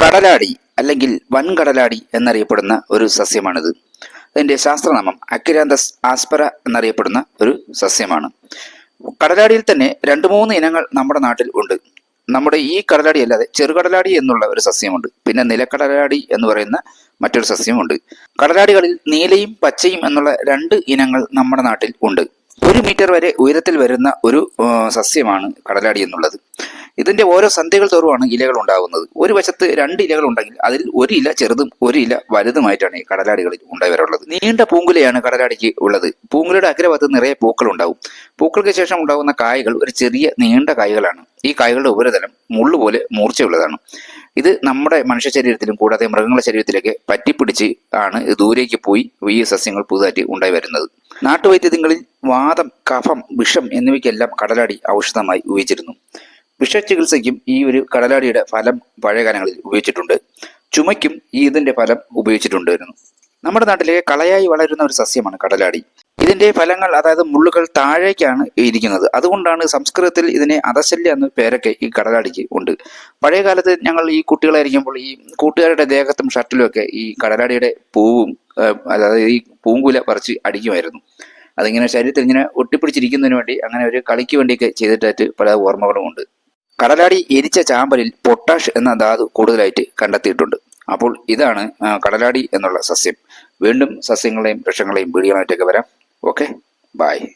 കടലാടി അല്ലെങ്കിൽ വൻകടലാടി എന്നറിയപ്പെടുന്ന ഒരു സസ്യമാണിത്. അതിന്റെ ശാസ്ത്രനാമം അക്കിരാന്തസ് ആസ്പര എന്നറിയപ്പെടുന്ന ഒരു സസ്യമാണ്. കടലാടിയിൽ തന്നെ രണ്ട് മൂന്ന് ഇനങ്ങൾ നമ്മുടെ നാട്ടിൽ ഉണ്ട്. നമ്മുടെ ഈ കടലാടി അല്ലാതെ ചെറുകടലാടി എന്നുള്ള ഒരു സസ്യമുണ്ട്. പിന്നെ നിലക്കടലാടി എന്ന് പറയുന്ന മറ്റൊരു സസ്യമുണ്ട്. കടലാടികളിൽ നീലയും പച്ചയും എന്നുള്ള രണ്ട് ഇനങ്ങൾ നമ്മുടെ നാട്ടിൽ ഉണ്ട്. ഒരു മീറ്റർ വരെ ഉയരത്തിൽ വരുന്ന ഒരു സസ്യമാണ് കടലാടി എന്നുള്ളത്. ഇതിന്റെ ഓരോ സന്ധ്യകൾ തോറുമാണ് ഇലകൾ ഉണ്ടാകുന്നത്. ഒരു വശത്ത് രണ്ട് ഇലകൾ ഉണ്ടെങ്കിൽ അതിൽ ഒരു ഇല ചെറുതും ഒരു ഇല വലുതുമായിട്ടാണ് കടലാടികളിൽ ഉണ്ടായവരുള്ളത് നീണ്ട പൂങ്കുലയാണ് കടലാടിക്ക് ഉള്ളത്. പൂങ്കുലയുടെ അഗ്രഭാഗത്ത് നിറയെ പൂക്കൾ ഉണ്ടാവും. പൂക്കൾക്ക് ശേഷം ഉണ്ടാകുന്ന കായകൾ ഒരു ചെറിയ നീണ്ട കായകളാണ്. ഈ കായകളുടെ ഉപരിതലം മുള്ളുപോലെ മൂർച്ചയുള്ളതാണ്. ഇത് നമ്മുടെ മനുഷ്യ ശരീരത്തിലും കൂടാതെ മൃഗങ്ങളുടെ ശരീരത്തിലേക്ക് പറ്റിപ്പിടിച്ച് ആണ് ദൂരേക്ക് പോയി ഈ സസ്യങ്ങൾ പുതുതായിട്ട് ഉണ്ടായി വരുന്നത്. നാട്ടുവൈദ്യങ്ങളിൽ വാദം കഫം വിഷം എന്നിവയ്ക്കെല്ലാം കടലാടി ഔഷധമായി ഉപയോഗിച്ചിരുന്നു. വിഷചികിത്സയ്ക്കും ഈ ഒരു കടലാടിയുടെ ഫലം പഴയകാലങ്ങളിൽ ഉപയോഗിച്ചിട്ടുണ്ട്. ചുമയ്ക്കും ഈ ഇതിന്റെ ഫലം ഉപയോഗിച്ചിട്ടുണ്ടായിരുന്നു. നമ്മുടെ നാട്ടിലെ കളയായി വളരുന്ന ഒരു സസ്യമാണ് കടലാടി. ഇതിന്റെ ഫലങ്ങൾ അതായത് മുള്ളുകൾ താഴേക്കാണ് ഇരിക്കുന്നത്. അതുകൊണ്ടാണ് സംസ്കൃതത്തിൽ ഇതിനെ അതശല്യ എന്ന പേരൊക്കെ ഈ കടലാടിക്ക് ഉണ്ട്. പഴയ കാലത്ത് ഞങ്ങൾ ഈ കുട്ടികളായിരിക്കുമ്പോൾ ഈ കൂട്ടുകാരുടെ ദേഹത്തും ഷർട്ടിലും ഒക്കെ ഈ കടലാടിയുടെ പൂവും അതായത് ഈ പൂങ്കുല പറിച്ച് അടിക്കുമായിരുന്നു. അതിങ്ങനെ ശരീരത്തിൽ ഇങ്ങനെ ഒട്ടിപ്പിടിച്ചിരിക്കുന്നതിന് വേണ്ടി അങ്ങനെ ഒരു കളിക്ക് വേണ്ടിയൊക്കെ ചെയ്തിട്ടായിട്ട് പല ഓർമ്മകളും ഉണ്ട്. കടലാടി എരിച്ച ചാമ്പലിൽ പൊട്ടാഷ് എന്ന ധാതു കൂടുതലായിട്ട് കണ്ടെത്തിയിട്ടുണ്ട്. അപ്പോൾ ഇതാണ് കടലാടി എന്നുള്ള സസ്യം. വീണ്ടും സസ്യങ്ങളെയും വൃക്ഷങ്ങളെയും വീഡിയോമായിട്ടൊക്കെ വരാം. Okay bye